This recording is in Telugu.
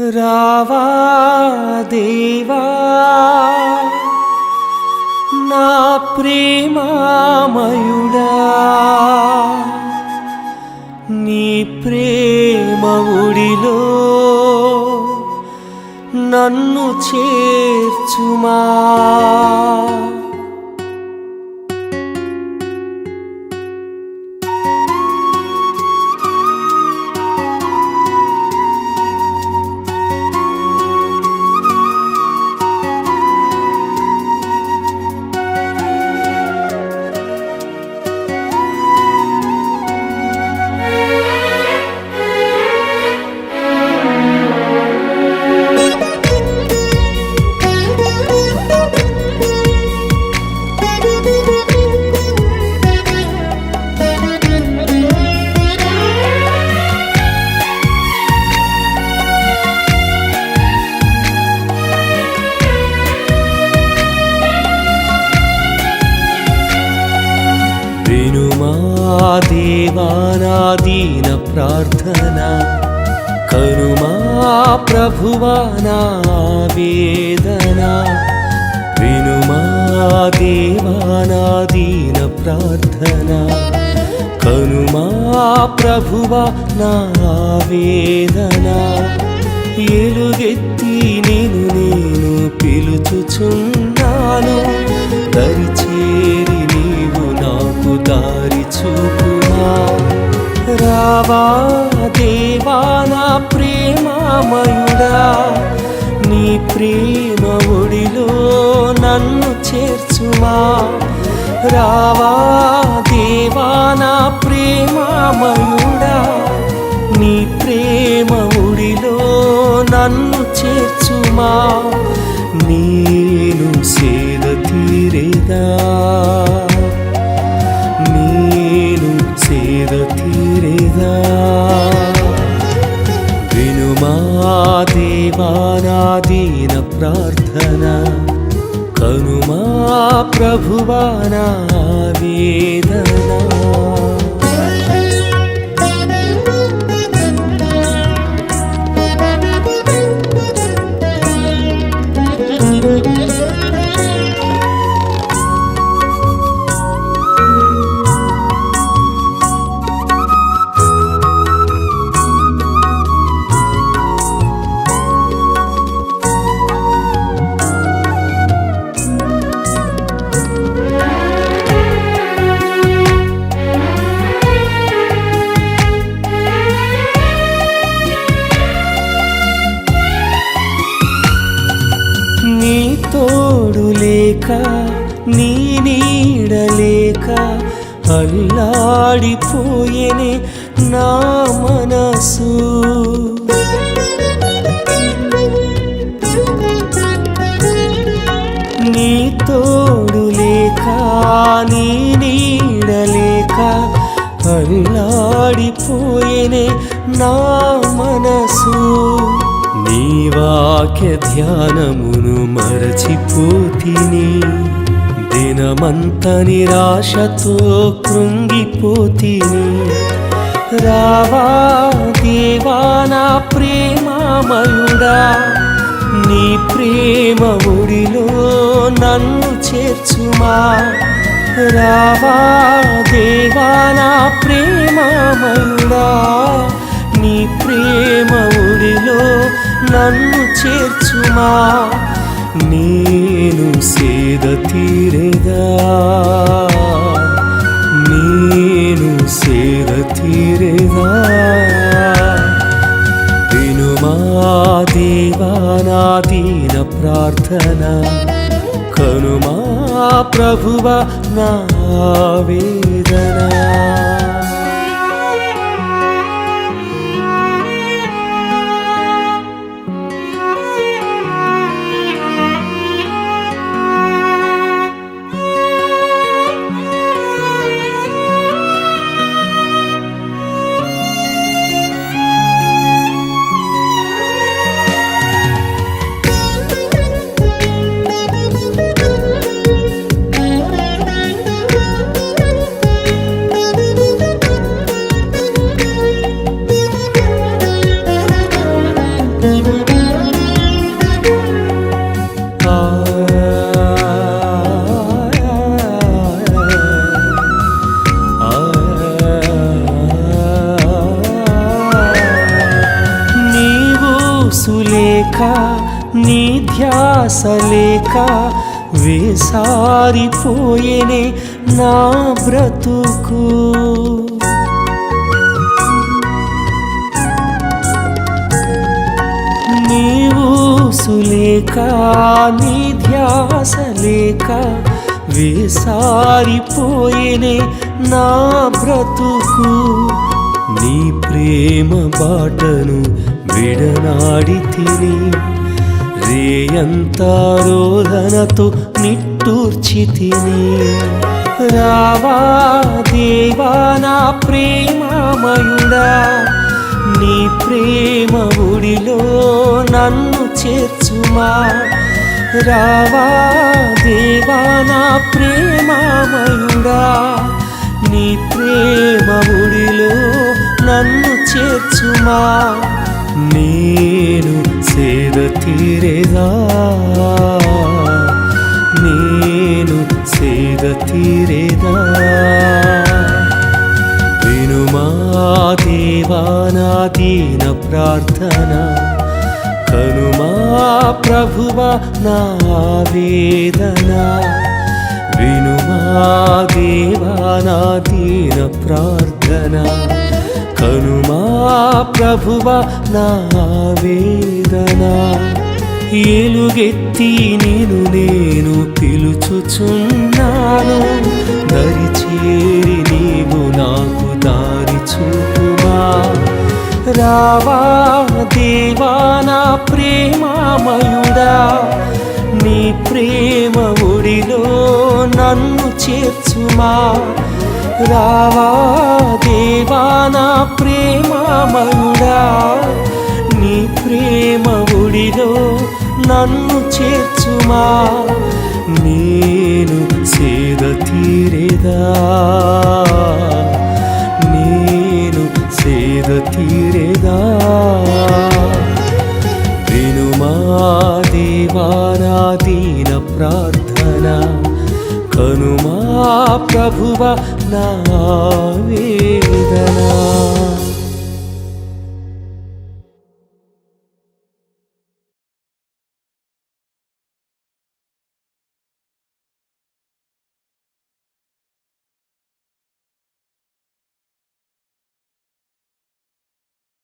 రావా దేవా నా ప్రేమామయుడా నీ ప్రేమ ఒడిలో నన్ను చేర్చుమా? దేవానాదీన ప్రార్థన కనుమా ప్రభువా నా వేదన వినుమా దేవానాదీన ప్రార్థన కనుమా ప్రభువా నా వేదన ఎలుగెత్తి నేను నేను పిలుచుచున్నాను దరిచేరి నీవు నాకు దారి చూపుమా రావా దేవా నా ప్రేమామయుడా. నీ ప్రేమ ఒడిలో నన్ను చేర్చుమా. రావా దేవా నా ప్రేమామయుడా. నీ ప్రేమ ఒడిలో నన్ను చేర్చుమా. నేను సేద తీరేదా. ప్రభువా నీడ లేక అల్లాడిపోయేనే నా మనసు. నీ తోడు లేక నీ నీడ అల్లాడిపోయేనే నా మనసు. నీ వాక్య ధ్యానమును మరచిపోతిని దినమంత నిరాశతో కృంగిపోతిని. రావా దేవా నా ప్రేమామయుడా నీ ప్రేమ ఒడిలో నన్ను చేర్చుమా. రావా దేవా నా ప్రేమామయుడా నీ ప్రేమ ఒడిలో నన్ను చేర్చుమా. నీ సేద తీరేదా? నేను సేద తీరేదా? వినుమా దేవానాదీన ప్రార్థన. కనుమా ప్రభువ నా వేదనా. నీ ధ్యాస లేక వేసారిపోయేనే నా బ్రతుకు. నీవు సులేక నీ ధ్యాస లేక వేసారిపోయేనే నా బ్రతుకు. నీ ప్రేమ బాటను విడనాడి తిని రేయంతా నిట్టూర్చి తిని రావా దేవా నా ప్రేమమయుడా నీ ప్రేమ ఒడిలో నన్ను చేర్చుమా. రావా దేవా నా ప్రేమమయుడా నీ ప్రేమ ఒడిలో నన్ను చేర్చుమా. నేను సేద తీరేదా? నేను సేద తీరేదా? వినుమా దేవా నా దీన ప్రార్థన. కనుమా ప్రభువ నా వేదన వినుమా దేవా నా దీన ప్రార్థన. కనుమా ప్రభువ నా వేదన. ఏలుగెత్తి నేను నేను పిలుచుచున్నాను. దరి చేరి నీవు నాకు దారి చూపుమా. రావా దేవా నా ప్రేమమయుడా. నీ ప్రేమ ఒడిలో నన్ను చేర్చుమా. రావా దేవానా నా ప్రేమమయుడా నీ ప్రేమ ఒడిలో నన్ను చేర్చుమా? నేను సేద తీరేదా? నేను సేద తీరేదా? వినుమా దేవానా దీన ప్రార్థన. కనుమా ప్రభువ నా వేదనా